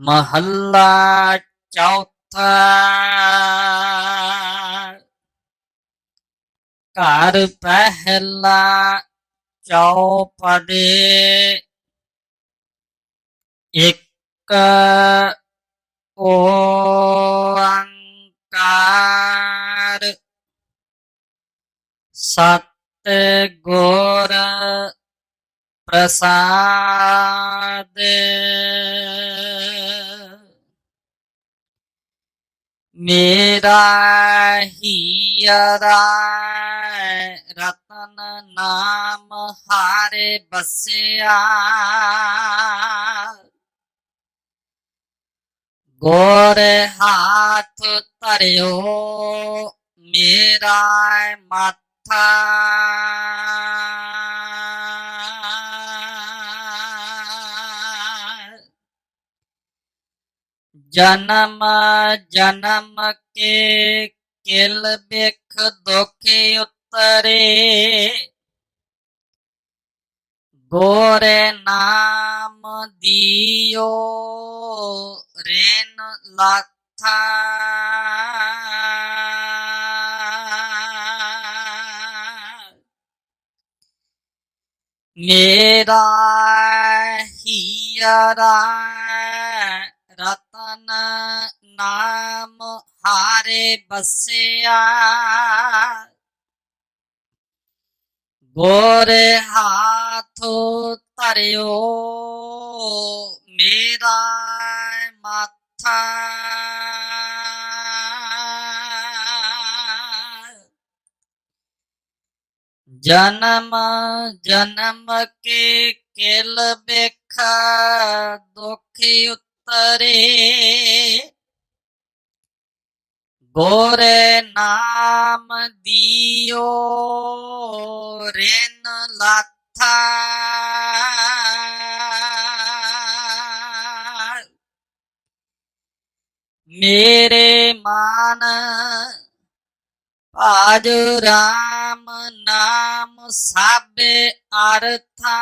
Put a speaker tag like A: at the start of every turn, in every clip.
A: ਮਹੱਲਾ ਚੌਥਾ। ਘਰ ਪਹਿਲਾ ਚੌਪਦੇ ਇੱਕ ਓੰਕਾਰ ਸਤ ਗੁਰ ਪ੍ਰਸਾਦ। ਮੇਰਾ ਹੀਰਾ ਰਤਨ ਨਾਮ ਹਾਰੇ ਬਸਿਆ ਗੋਰ ਹਾਥ ਧਰਿਓ ਮੇਰਾ ਮੱਥਾ जन्म जन्म के केल बेख दुखी उतरे। गोरे नाम दियो रेन लाथा। मेरा हियरा मन नाम हारे बसिया। गोरे हाथ तर मेरा माथा। जन्म जन्म के केल बेख दुखी तरे गोरे नाम दियो रेन लाथा। मेरे मान आज राम नाम साबे अर्था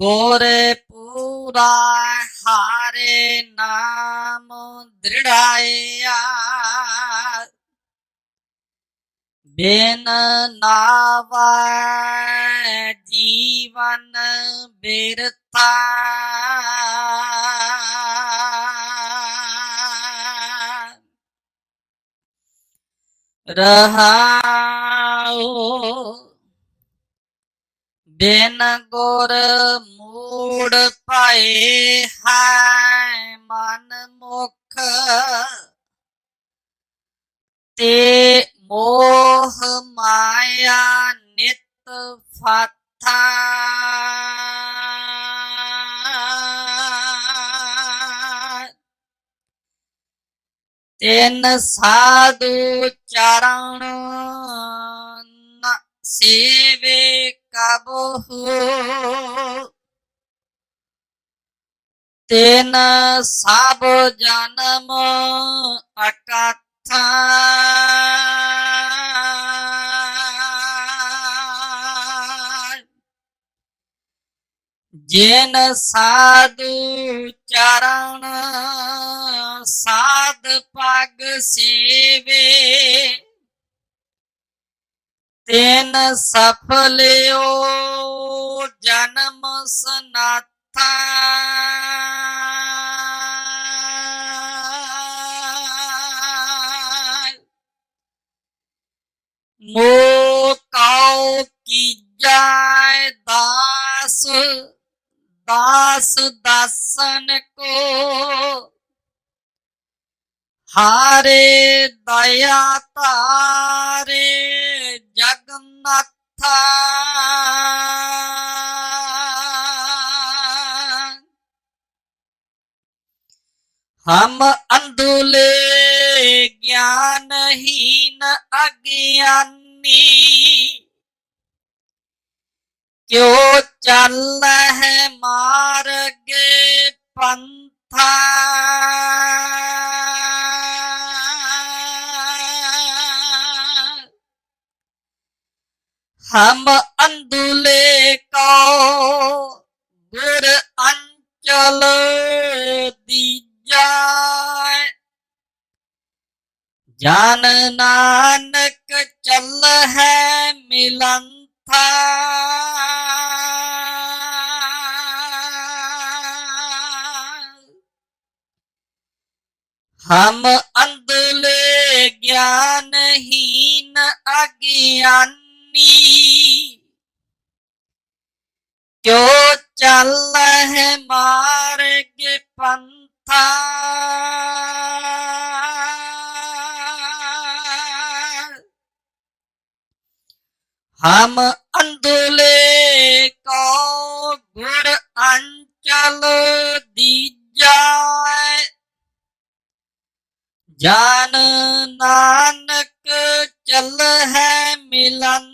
A: ਗੋਰੇ ਪੂਰਾ ਹਾਰੇ ਨਾਮ ਦ੍ਰਿੜਾਇਆ। ਬਿਨ ਨਾਵਾ ਜੀਵਨ ਬਿਰਥਾ। ਰਹਾਉ ਬਿਨ ਗੁਰ ਮੂੜ ਪਾਏ ਹੈ ਮਨ ਮੁਖ। ਤੇ ਮੋਹ ਮਾਇਆ ਨਿਤ ਫਾਥਾ। ਤਿੰਨ ਸਾਧੂ ਚਰਨ ਸੇਵੇ। ਕਬਹੂ ਤਿਨ ਸਭ ਜਨਮ ਅਕਥਾ। ਜਿਨ ਸਾਧੂ ਚਰਣ ਸਾਧ ਪਗ ਸੇਵੇ। ਤਿਨ ਸਫਲਿਓ ਜਨਮ ਸਨਾਥਾ। ਮੋ ਕਉ ਕੀ ਜਾਏ ਦਾਸ ਦਾਸ ਦਾਸਨ ਕੋ। ਹਾਰੇ ਦਇਆ ਤਾਰੇ जगन्नाथ हम अंधुले ज्ञानहीन अज्ञानी। क्यों चल है मार्ग पंथा? हम अंधुले को गुर अंचल दीजा जान नानक चल है मिलन था। हम अंधले ज्ञानहीन अज्ञानी क्यों चल है मार्ग पंथा। हम अंधुले को गुर अंचल दीजा जान नानक चल है मिलन